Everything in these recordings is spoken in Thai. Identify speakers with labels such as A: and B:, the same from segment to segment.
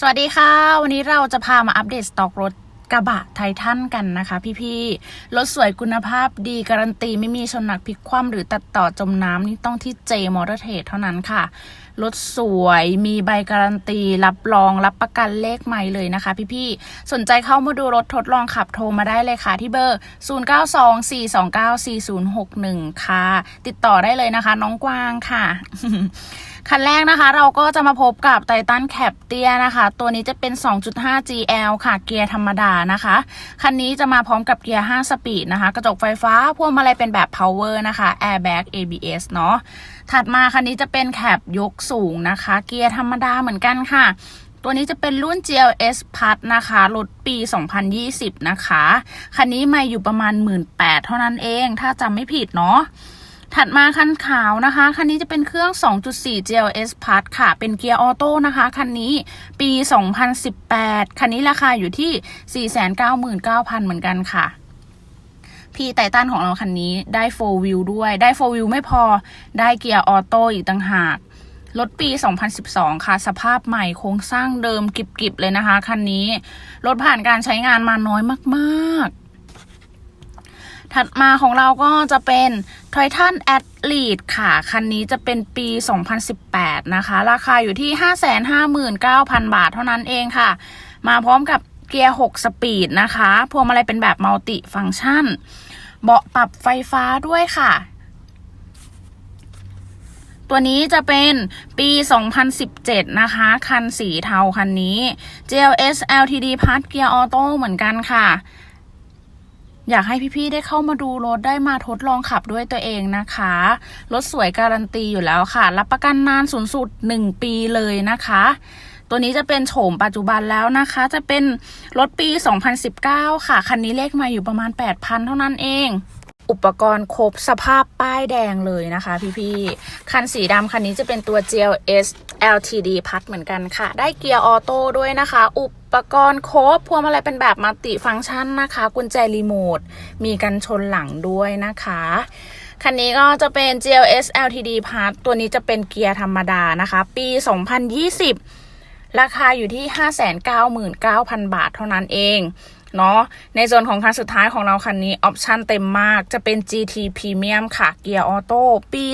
A: สวัสดีค่ะ วันนี้เราจะพามาอัปเดตสต็อกรถ กระบะไททันกันนะคะ พี่ๆ รถสวยคุณภาพดีการันตีไม่มีชนหนักพลิกคว่ำหรือตัดต่อจมน้ำนี่ต้องที่ J m o t o r Trade เท่านั้นค่ะ รถสวยมีใบการันตี รับรองรับประกันเลขใหม่เลยนะคะ พี่ๆ สนใจเข้ามาดูรถทดลองขับโทรมาได้เลยค่ะ ที่เบอร์ 0924294061 ค่ะ ติดต่อได้เลยนะคะ น้องกวางค่ะคันแรกนะคะ เราก็จะมาพบกับไททันแคปเตียนะคะ ตัวนี้จะเป็น 2.5 GL ค่ะ เกียร์ธรรมดานะคะ คันนี้จะมาพร้อมกับเกียร์ 5 สปีดนะคะ กระจกไฟฟ้า พวงมาลัยเป็นแบบ power นะคะ airbag ABS เนาะ ถัดมาคันนี้จะเป็นแคปยกสูงนะคะ เกียร์ธรรมดาเหมือนกันค่ะตัวนี้จะเป็นรุ่น GLS Plus นะคะรถปี 2020 นะคะ คันนี้ม่อยู่ประมาณ 18,000เท่านั้นเอง ถ้าจำไม่ผิดเนาะ ถัดมาคันขาวนะคะ คันนี้จะเป็นเครื่อง 2.4 GLS Plus ค่ะ เป็นเกียร์ออโต้นะคะ คันนี้ปี 2018 คันนี้ราคาอยู่ที่ 499,000 เหมือนกันค่ะ พี่ไททันของเราคันนี้ได้ 4 wheel ด้วย ได้ 4 wheel ไม่พอ ได้เกียร์ออโต้อีกต่างหาก รถปี 2012 ค่ะ สภาพใหม่โครงสร้างเดิมกิบๆเลยนะคะ คันนี้ รถผ่านการใช้งานมาน้อยมาก ๆ ถัดมาของเราก็จะเป็น Titan Athlete ค่ะ คันนี้จะเป็นปี 2018 นะคะ ราคาอยู่ที่ 559,000 บาทเท่านั้นเองค่ะ มาพร้อมกับเกียร์ 6 สปีดนะคะพวงมาลัยเป็นแบบมัลติฟังก์ชัน เบาะปรับไฟฟ้าด้วยค่ะ ตัวนี้จะเป็นปี 2017 นะคะ คันสีเทาคันนี้ GLS LTD Plus เกียร์ออโต้เหมือนกันค่ะ อยากให้พี่ๆได้เข้ามาดูรถได้มาทดลองขับด้วยตัวเองนะคะ รถสวยการันตีอยู่แล้วค่ะ รับประกันนานสูงสุด 1 ปีเลยนะคะ ตัวนี้จะเป็นโฉมปัจจุบันแล้วนะคะ จะเป็นรถปี 2019 ค่ะ คันนี้เลขมาอยู่ประมาณ 8,000 เท่านั้นเองอุปกรณ์ครบสภาพป้ายแดงเลยนะคะพี่ๆ คันสีดำคันนี้จะเป็นตัว GLS LTD พัดเหมือนกันค่ะ ได้เกียร์ออโต้ด้วยนะคะ อุ ปกรณ์ครบพวงมาลัยเป็นแบบมัลติฟังก์ชันนะคะ กุญแจรีโมท มีกันชนหลังด้วยนะคะ คันนี้ก็จะเป็น GLS LTD พัดตัวนี้จะเป็นเกียร์ธรรมดานะคะ ปี 2020 ราคาอยู่ที่ 599,000 บาทเท่านั้นเองเนาะในส่วนของคันสุดท้ายของเราคันนี้ ออปชั่นเต็มมากจะเป็น GT Premium ค่ะเกียร์ออโต้ปี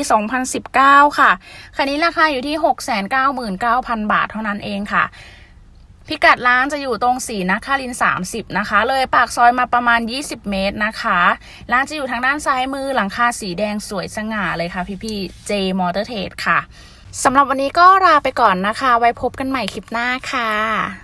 A: 2019 ค่ะ คันนี้ราคาอยู่ที่ 699,000 บาทเท่านั้นเองค่ะ พิกัดร้านจะอยู่ตรงสีนคารินทร์30 นะคะ เลยปากซอยมาประมาณ 20 เมตรนะคะ ร้านจะอยู่ทางด้านซ้ายมือหลังคาสีแดงสวยสง่าเลยค่ะพี่ๆ J Motor Trade ค่ะสำหรับวันนี้ก็ลาไปก่อนนะคะ ไว้พบกันใหม่คลิปหน้าค่ะ